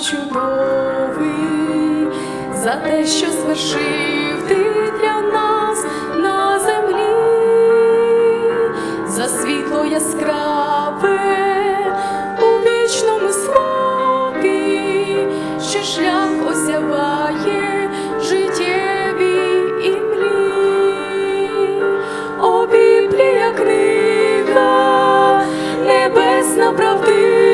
чудовий, за те, що звершив ти для нас на землі, за світло яскраве у вічному славі, що шлях осяває життєві імлі. О, Біблія книга, небесна правдива,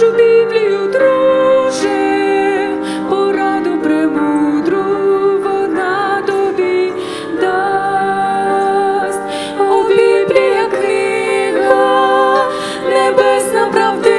Божу Біблію, друже, пораду премудру вона тобі дасть. О, Біблія книга, небесна правдива,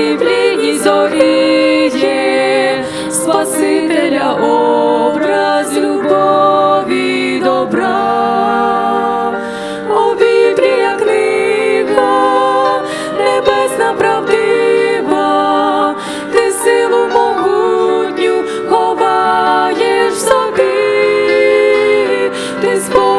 біблії зоріє, Спасителя образ любові добра, О, Біблія книга, небесна правдива, ти силу могутню ховаєш в собі, ти спо.